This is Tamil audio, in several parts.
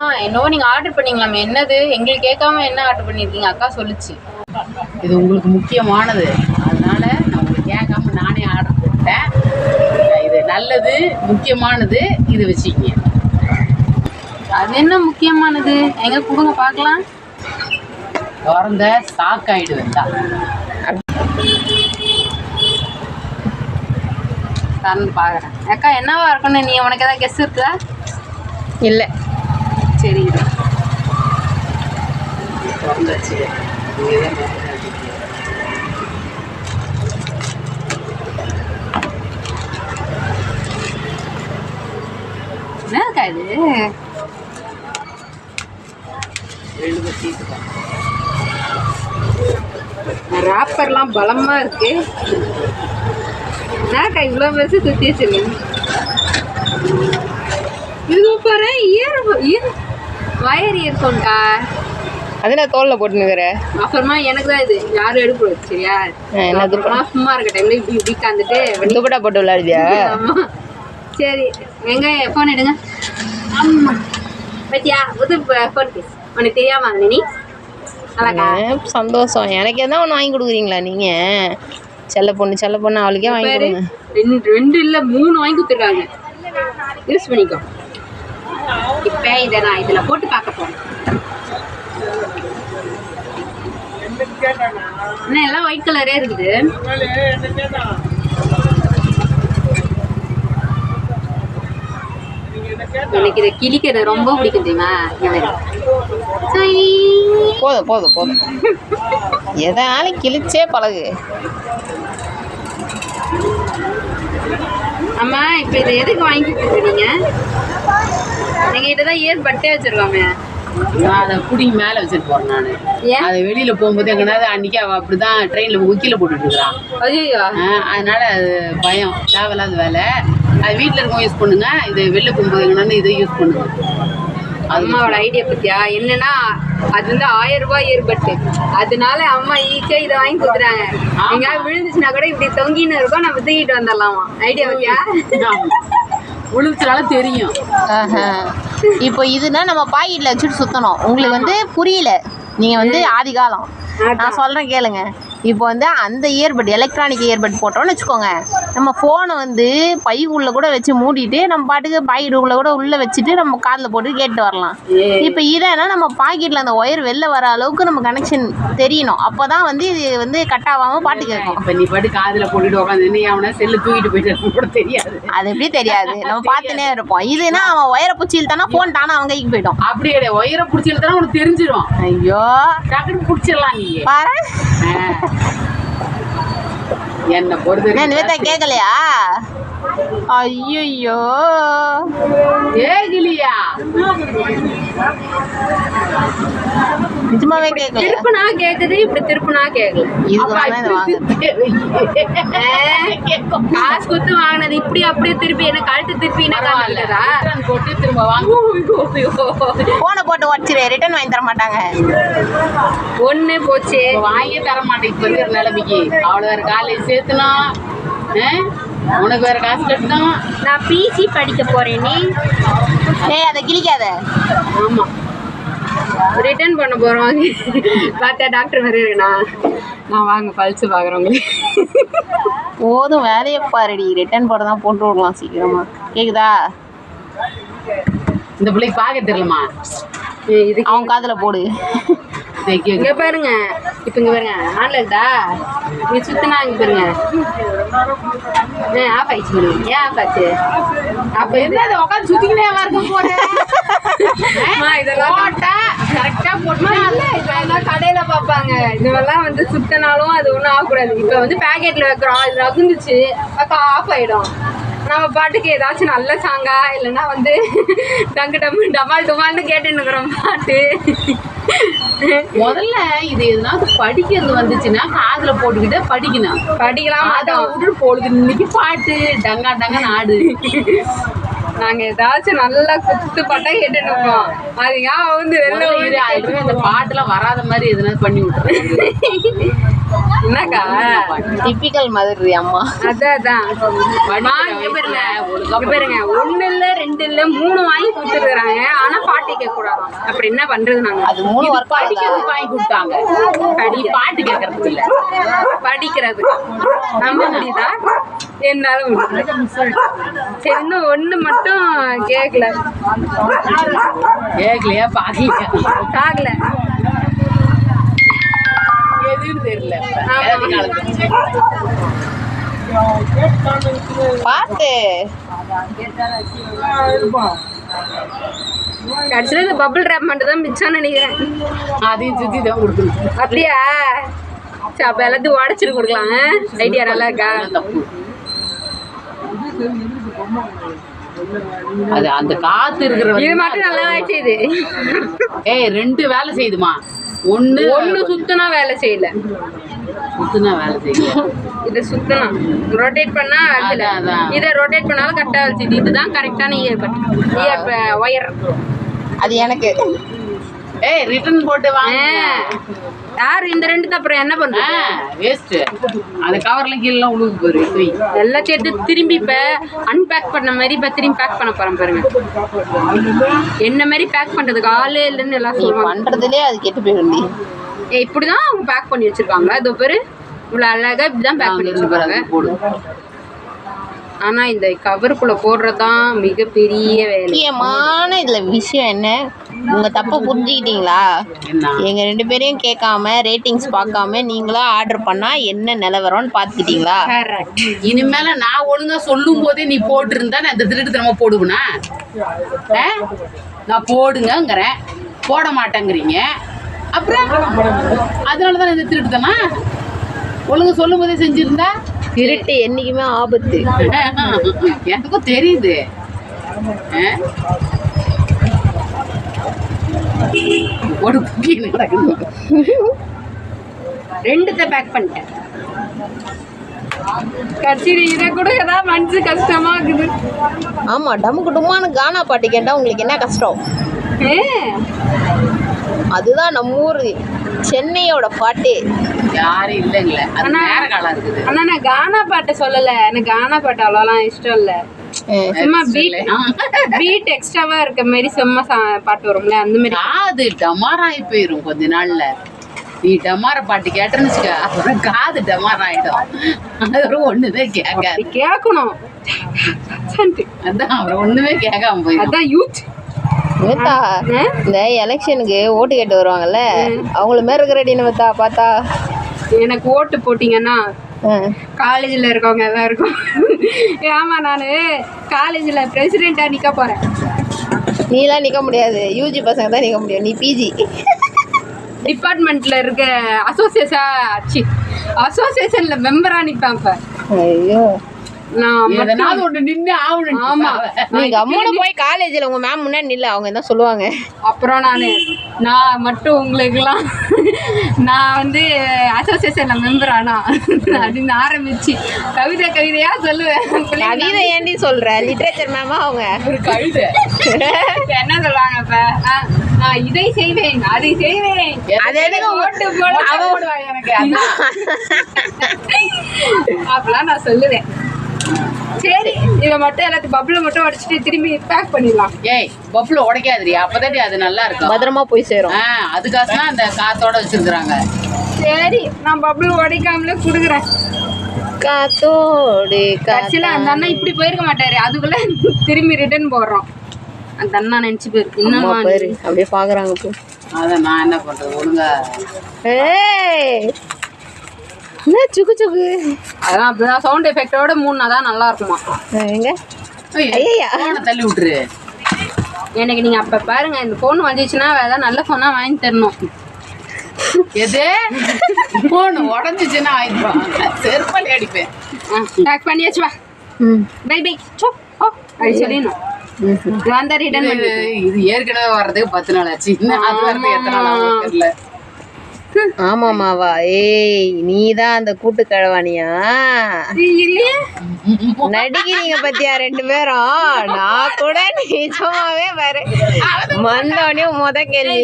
ஆ என்னவோ நீங்கள் ஆர்டர் பண்ணீங்களாமே. என்னது? எங்களுக்கு கேட்காம என்ன ஆர்டர் பண்ணியிருக்கீங்க அக்கா சொல்லுச்சு. இது உங்களுக்கு முக்கியமானது. அதனால நான் உங்களுக்கு கேட்காம நானே ஆர்டர் போட்டேன். இது நல்லது முக்கியமானது இது வச்சுக்கிங்க. அது என்ன முக்கியமானது? எங்க கொடுங்க பார்க்கலாம். திறந்த ஸ்டாக் ஆகிடுவேன் தான் தரந்து பார்க்குறேன் அக்கா என்னவா இருக்குன்னு நீ உனக்கு ஏதாவது கெஸ் இருக்குதா? இல்லை. தெரியுது. திறந்தாச்சு இங்கே தான் என்னக்கா இது? எழுபது ராப்பர்லாம் பலமா இருக்கு. என்னக்கா இவ்வளோ பெருசு சுற்றி வச்சிருக்கேன் இது பாரு இயர் இயர் வயர் இயர்ஃபோன்க்கா அது நான் தோலில் போட்டுனுக்குற? அப்புறமா எனக்கு தான் இது. யாரும் எடுக்கூடாது சரியா? அப்புறமா சும்மா இருக்க டைம்ல இப்படி இப்படி உட்காந்துட்டு துப்பட்டா போட்டு விளையாடுதியா சரி. எங்க? ஃபோன் எடுங்க. ஆமா பத்தியா? புது ஃபோன் கேஸ் உனக்கு தெரியாம நீ? சந்தோஷம். எனக்கு எதாவது ஒன்று வாங்கி கொடுக்குறீங்களா நீங்கள் செல்ல பொண்ணு செல்ல பொண்ணு அவளுக்கே வாங்கி கொடுங்க. ரெண்டு ரெண்டு இல்ல மூணு வாங்கி கொடுத்துருக்காங்க. யூஸ் பண்ணிக்கோ. இப்போ இதை நான் இதில் போட்டு பார்க்க போறேன். என்ன எல்லாம் ஒயிட் கலரே இருக்குது. எனக்கு இதை கிழிக்கிறது ரொம்ப பிடிக்கும் தெரியுமா. போதும் போதும் போதும். எதனாலும் கிழிச்சே பழகு. அம்மா இப்போ இதை எதுக்கு வாங்கி கொடுத்துருக்கீங்க எங்ககிட்ட தான் இயர் பட்டே வச்சிருக்கோமே. நான் அதை பிடிங்கி மேலே வச்சுட்டு போகிறேன் நான். ஏன்? அதை வெளியில் போகும்போது எங்கனாவது அன்றைக்கி அவள் அப்படி தான் ட்ரெயினில் உக்கில போட்டுட்டு இருக்கிறான் அதனால அது பயம். தேவையில்லாத வேலை. அது வீட்டில் இருக்கவங்க யூஸ் பண்ணுங்க. இது வெளில போகும்போது எங்கன்னா இதை யூஸ் பண்ணுங்க. அம்மாவோட ஐடியா பத்தியா? என்னன்னா அது வந்து ஆயிரம் ரூபாய் ஏற்பட்டு அதனால அம்மா ஈஸியா இதை வாங்கி கொடுத்துறாங்க எங்கேயாவது விழுந்துச்சுன்னா கூட இப்படி தொங்கின்னு இருக்கும் நம்ம தூக்கிட்டு வந்துடலாமா? ஐடியா பத்தியா? விழுந்துச்சுனால தெரியும். இப்போ இதுனா நம்ம பாக்கெட்டில் வச்சுட்டு சுற்றணும் உங்களுக்கு வந்து புரியல. நீங்கள் வந்து ஆதி காலம். நான் சொல்கிறேன் கேளுங்க. இப்போ வந்து அந்த இயர்பட் எலக்ட்ரானிக் இயர்பட் போட்டோம்னு வச்சுக்கோங்க. நம்ம ஃபோனை வந்து பைக்குள்ளே கூட வச்சு மூடிட்டு நம்ம பாட்டுக்கு பாக்கெட்டுக்குள்ளே கூட உள்ளே வச்சுட்டு நம்ம காதில் போட்டு கேட்டு வரலாம். இப்போ இதனா நம்ம பாக்கெட்டில் அந்த ஒயர் வெளில வர அளவுக்கு நம்ம கனெக்ஷன் தெரியணும். அப்போ தான் வந்து இது வந்து கட் ஆகாமல் பாட்டு கேட்கும். இப்போ நீ பாட்டு காதில் போட்டுட்டு உட்காந்து செல்லு தூக்கிட்டு போயிட்டு கூட தெரியாது. அது எப்படி தெரியாது? நம்ம பார்த்துனே இருப்போம். இதுனா அவன் ஒயரை பிடிச்சி இழுத்தானா ஃபோன் தானே அவன் கைக்கு போயிடும். அப்படி கிடையாது. ஒயரை பிடிச்சிருந்தா உனக்கு தெரிஞ்சிடும் ஐயோ. டக்குனு பிடிச்சிடலாம் நீ பாரு. என்னை பொறுத்த நிவேதா கேட்கலையா ஐயோ கேட்கலையா நிஜமாவே கேட்கலையா திருப்புனா கேக்குது இப்படி திருப்புனா கேட்கல வாங்க. காசு கொடுத்து வாங்கினது இப்படி அப்படியே திருப்பி என்ன கழுத்து திருப்பி என்ன போட்டு திரும்ப வாங்க. ஃபோனை போட்டு உடச்சிரு ரிட்டர்ன் வாங்கி தர மாட்டாங்க. ஒண்ணு போச்சு. வாங்கியே தர மாட்டேன் இப்ப இருக்கிற நிலைமைக்கு. அவ்வளோ வேற காலேஜ் சேர்த்தணும் ஆ? உனக்கு வேற காசு கட்டணும். நான் பிசி படிக்க போறேன். ஏய் அதை கிழிக்காத. ஆமா. ரிட்டர்ன் பண்ண போறோம். பார்த்தா டாக்டர் மாதிரி இருக்குண்ணா. நான் வாங்க பழிச்சு பாக்குறவங்க போதும் வேலையை பாருடி. ரிட்டர்ன் போட தான் போட்டு விடலாம் சீக்கிரமா. கேக்குதா? இந்த பிள்ளைக்கு பார்க்க தெரியலமா இது அவன் காதுல போடு. இங்க பாருங்க. இப்ப இங்க பாருங்க ஆன்ல இருக்கா நீ சுத்தினா இங்க பாருங்க. ஆஃப் ஆயிடுச்சு ஏன் ஆஃப் ஆச்சு? அப்ப என்ன அதை உட்காந்து இருக்க போறேன் அம்மா, இதெல்லாம் போட்டா கரெக்டா போட்டா இல்ல இப்ப எல்லாம் கடையில பாப்பாங்க இதெல்லாம் வந்து சுத்தினாலும் அது ஒண்ணும் ஆகக்கூடாது இப்ப வந்து பேக்கெட்ல வைக்கிறோம் அது நகுந்துச்சு பக்கம் ஆஃப் ஆயிடும். நம்ம பாட்டுக்கு ஏதாச்சும் நல்ல சாங்கா இல்லைன்னா வந்து டங்கு டம்மு டமால் டுமால்னு கேட்டுன்னு இருக்கிறோம் பாட்டு. முதல்ல இது எதனாவது படிக்கிறது வந்துச்சுன்னா காதுல போட்டுக்கிட்டே படிக்கணும். படிக்கலாம் அதை விட்டு பொழுது இன்னைக்கு பாட்டு டங்கா டங்கா ஆடு நாங்க ஏதாச்சும் நல்லா குத்து பட்டா கேட்டுட்டு இருப்போம் அதுங்க வந்து வெளில இருந்து அந்த பாட்டுலாம் வராத மாதிரி எதுனா பண்ணி விட்டுறேன் என்னக்கா? டிப்பிக்கல் மாதிரி அம்மா. அதான் அதான். பாருங்க. ஒண்ணு இல்ல ரெண்டு இல்ல மூணு வாங்கி கொடுத்துருக்காங்க ஆனா பாட்டி கேட்க கூடாது அப்படி என்ன பண்றது நாங்க? அது மூணு ஆகுதா? படிக்கிறதுக்கு வாங்கி கொடுத்தாங்க. நீ பாட்டு கேட்கறதுக்கு இல்ல. படிக்கிறது. நம்ப முடியுதா? என்னால சரி இன்னும் ஒண்ணு மட்டும் கேட்கல கேட்கலையா பாக்கலையா? காகல எதுன்னு தெரியல. பார்த்து கடைசியில இந்த பபிள் ரேப் மட்டும் தான் மிச்சம் நினைக்கிறேன். அதையும் தான் கொடுக்கணும். அப்படியா? சரி அப்ப எல்லாத்தையும் உடச்சிட்டு கொடுக்கலாம் ஐடியா நல்லா இருக்கா? அது அந்த காத்து இருக்கிற இது மட்டும் நல்லா செய்யுது. ஏய் ரெண்டு வேலை செய்யுதுமா. ஒண்ணு ஒண்ணு சுத்தனா வேலை செய்யல. சுத்துனா வேலை செய்யுது இதை சுத்தலாம் ரொட்டேட் பண்ணா வேலை. இதை ரொட்டேட் பண்ணாலும் கரெக்டா வச்சுது இதுதான் கரெக்டான இயர்பட் இயர் ஒயர் அது எனக்கு. ஏய் ரிட்டர்ன் போட்டு வாங்க. யார்? இந்த ரெண்டு அப்புறம் என்ன பண்றது? வேஸ்ட் அந்த கவர்ல கீழே உழுகு போயிரு எடுத்து. எல்லாம் சேர்த்து திரும்பி இப்ப அன்பேக் பண்ண மாதிரி இப்ப திரும்பி பேக் பண்ண போறேன் பாருங்க. என்ன மாதிரி பேக் பண்றதுக்கு ஆளே இல்லைன்னு எல்லாம் சொல்லுவாங்க. பண்றதுலயே அது கெட்டு போயிடும்டி ஏய், இப்படிதான் அவங்க பேக் பண்ணி வச்சிருக்காங்க இதோ பேரு இவ்வளவு அழகா இப்படிதான் பேக் அங்க பண்ணி வச்சிருக்காங்க. அதுக்கு போடு. ஆனா இந்த கவருக்குள்ள போடுறதுதான் மிகப்பெரிய வேலை. முக்கியமான இதுல விஷயம் என்ன? உங்க தப்பு புரிஞ்சுக்கிட்டீங்களா? என்ன? எங்க ரெண்டு பேரையும் கேட்காம ரேட்டிங்ஸ் பார்க்காம நீங்களா ஆர்டர் பண்ணா என்ன நிலவரம்னு பாத்துக்கிட்டீங்களா கரெக்ட் இனிமேல நான் ஒழுங்கா சொல்லும் போதே நீ போட்டிருந்தா நான் இந்த திருட்டுத்தனமா போடுவேனா? ஆ? நான் போடுங்கங்கிறேன். போட மாட்டேங்கிறீங்க. அப்புறம் அதனால தான் இந்த திருட்டுத்தனா ஒழுங்கா சொல்லும் போதே செஞ்சிருந்தா? திருட்டு என்னைக்குமே ஆபத்து. எனக்கும் தெரியுது? ஒரு குக்கி நடக்குது ரெண்டுத்த பேக் பண்ணிட்டேன். கட்சியில இதை கூட ஏதாவது மனசு கஷ்டமா இருக்குது ஆமா டமுக்கு டுமான்னு கானா பாட்டு கேட்டா உங்களுக்கு என்ன கஷ்டம்? அதுதான் நம்ம ஊர் சென்னையோட பாட்டு. யாரும் இல்லைங்களே ஆனா நான் கானா பாட்டு சொல்லல. எனக்கு கானா பாட்டு அவ்வளோலாம் இஷ்டம் இல்ல. சும்மா பீட் பீட் எக்ஸ்ட்ராவா இருக்க மாதிரி சும்மா சா- பாட்டு வரும்ல அந்த மாதிரி காது டமாராகி போயிரும் கொஞ்ச நாள்ல. நீ டமார பாட்டு கேட்டேன்னு வச்சுக்க அப்புறம் காது டமார் ஆயிடும் அப்புறம் ஒண்ணுமே கேட்காது. அது கேட்கணும். அதான் அப்புறம் ஒண்ணுமே கேட்காம போயிடும் அதான் யூத் நேத்தா இந்த எலெக்ஷனுக்கு ஓட்டு கேட்டு வருவாங்கல்ல அவங்கள மாதிரி இருக்கிறடி நேத்தா பார்த்தா. எனக்கு ஓட்டு போட்டீங்கன்னா காலேஜில் இருக்கவங்க எல்லாம் இருக்கும் ஆமா நான் காலேஜில் பிரசிடெண்ட்டாக நிற்க போகிறேன் நீலாம் நிக்க முடியாது. யூஜி பசங்க தான் நிக்க முடியும். நீ பிஜி டிபார்ட்மெண்ட்ல இருக்க அசோசியேஷா சி அசோசியேஷன்ல மெம்பரா நிப்பேன் இப்ப. ஐயோ. போய் காலேஜில் உங்க மேம் முன்னாடி நில்ல அவங்க என்ன சொல்லுவாங்க. அப்புறம் நான் நான் மட்டும் உங்களுக்குலாம் நான் வந்து அசோசியேஷன்ல மெம்பர் ஆனா அப்படின்னு ஆரம்பிச்சு கவிதை கவிதையா சொல்லுவேன். கவிதை ஏண்டி சொல்ற? லிட்ரேச்சர் மேமா அவங்க. ஒரு இப்ப என்ன சொல்லுவாங்க இப்ப? நான் இதை செய்வேன் அதை செய்வேன். அது ஓட்டு எனக்கு அதான். அப்படிலாம் நான் சொல்லுவேன். சரி இதை மட்டும் எல்லாத்தையும் பப்புளை மட்டும் உடச்சிட்டு திரும்பி பேக் பண்ணிடலாம். ஏய் பப்புல உடைக்காதுடி. அப்பதாடி அது நல்லா இருக்கும். பத்திரமா போய் சேரும். ஆ அதுக்காக அந்த காத்தோட வச்சிருக்கிறாங்க. சரி நான் பப்புள் உடைக்காமலே கொடுக்குறேன். காத்தோடு கட்சியில் அந்த அண்ணா இப்படி போயிருக்க மாட்டாரு. அதுக்குள்ள திரும்பி ரிட்டர்ன் போடுறோம். அந்த அண்ணா நினைச்சு போயிருக்கு பாரு அப்படியே பாக்குறாங்க இப்போ அதான் நான் என்ன பண்றது? ஒழுங்கா ஏய் என்ன சுக்கு சுக்கு. அதான் அப்படிதான். சவுண்ட் எஃபெக்டோட மூணுனா தான் நல்லா இருக்குமா எங்க. போனை தள்ளி விட்டுரு. எனக்கு நீங்க அப்ப பாருங்க இந்த ஃபோன் வந்துச்சுன்னா ஏதாவது நல்ல ஃபோனா வாங்கி தரணும். எது? போன் உடஞ்சிச்சுன்னா ஆயிடுவான் செருப்பாளி அடிப்பேன். பேக் பண்ணியாச்சு வா. ம். பை பை சோ ஓ அப்படி சொல்லிடணும். இது ஏற்கனவே வர்றதுக்கு பத்து நாள் ஆச்சு. அது வரது எத்தனை நாள் தெரியல. ஆமாமாவா. ஏய் நீ தான் அந்த கூட்டு கழவானியா இல்லையே? நடிக்கிறீங்க பத்தியா ரெண்டு பேரும்? நான் கூட நிஜமாவே பாரு. வந்தோடனே முத கேள்வி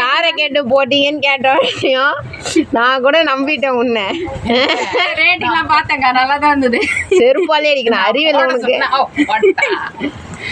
யாரை கேட்டு போட்டீங்கன்னு கேட்டோடனையும் நான் கூட நம்பிட்டேன் உன்னை. ரேட்டிங்லாம் பார்த்தேங்க நல்லா தான் இருந்தது. செருப்பாலே அடிக்கணும் அறிவியல் உனக்கு.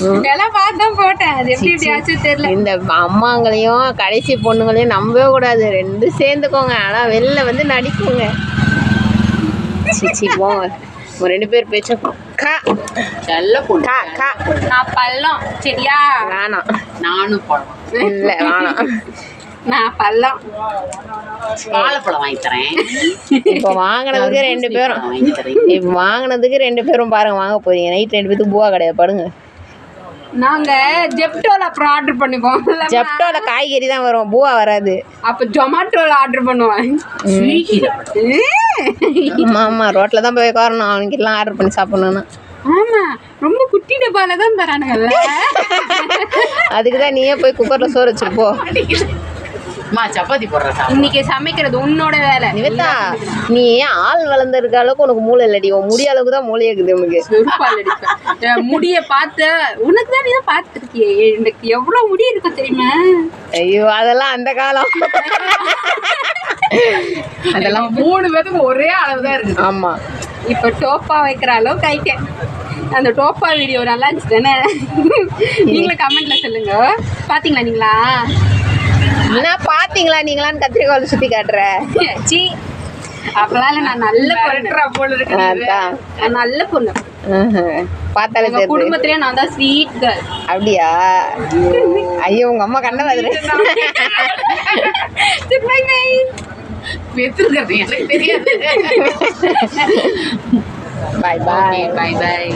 இதெல்லாம் பார்த்து போட்டேன். அது எப்படி இப்படி ஆச்சு தெரியல. இந்த அம்மாங்களையும் கடைசி பொண்ணுங்களையும் நம்பவே கூடாது. ரெண்டும் சேர்ந்துக்கோங்க. ஆனா வெளில வந்து நடிக்குங்க. சிச்சி போங்க ரெண்டு பேர் பேச்சும் கா. நல்ல பொண்ணு. கா கா. நான் பள்ளம். சரியா? வேணாம். நானும் பழம். இல்ல வேணாம். நான் பள்ளம். வாழைப்பழம் வாங்கி தரேன் இப்போ வாங்கினதுக்கு ரெண்டு பேரும். இப்போ வாங்கினதுக்கு ரெண்டு பேரும் பாருங்க வாங்க போறீங்க. நைட் ரெண்டு பேத்துக்கு பூவா கிடையாது. படுங்க. நாங்க ஜெப்டோல அப்புறம் ஆர்டர் பண்ணிப்போம். ஜெப்டோல காய்கறி தான் வரும் பூவா வராது. அப்ப ஜொமாட்டோல ஆர்டர் பண்ணுவேன் ஸ்வீக்கில. ஆமா ஆமா ரோட்ல தான் போய் உட்காரணும். அவனுக்கு எல்லாம் ஆர்டர் பண்ணி சாப்பிடணும்னா. ஆமா ரொம்ப குட்டி டப்பால தான் தரானுங்கல்ல. அதுக்கு தான் நீயே போய் குக்கர்ல சோறு வச்சுப்போ அம்மா சப்பாத்தி போடுற சாப்பிடு. இன்னைக்கு சமைக்கிறது உன்னோட வேலை. நிவேதா நீ ஆள் வளர்ந்துருக்க அளவுக்கு உனக்கு மூளை இல்லடி. உன் முடி அளவுக்கு தான் மூளை இருக்குது உனக்கு. முடிய பார்த்து உனக்கு தான் நீ தான் பார்த்துருக்கியே எனக்கு எவ்வளவு முடி இருக்கும் தெரியுமா? ஐயோ அதெல்லாம் அந்த காலம். அதெல்லாம் மூணு பேத்துக்கு ஒரே அளவு தான் இருக்குது. ஆமா. இப்ப டோப்பா வைக்கிற அளவு கைக்க. அந்த டோப்பா வீடியோ நல்லா இருந்துச்சு தானே? நீங்களும் கமெண்ட்ல சொல்லுங்க. பாத்தீங்களா நீங்களா? என்ன பாத்தீங்களா நீங்களான்னு கத்திரிக்காய் சுத்தி காட்டுற? சி இல்ல, நான் நல்ல பொண்ணு. போல இருக்கு அதான். நான் நல்ல பொண்ணு. பார்த்தாலே குடும்பத்திலே நான் தான் ஸ்வீட் கேர்ள் அப்படியா? ஐயோ உங்க அம்மா கண்ண பை பை பெற்றுக்கிறது எனக்கு தெரியாது. பாய் பாய் பாய் பாய்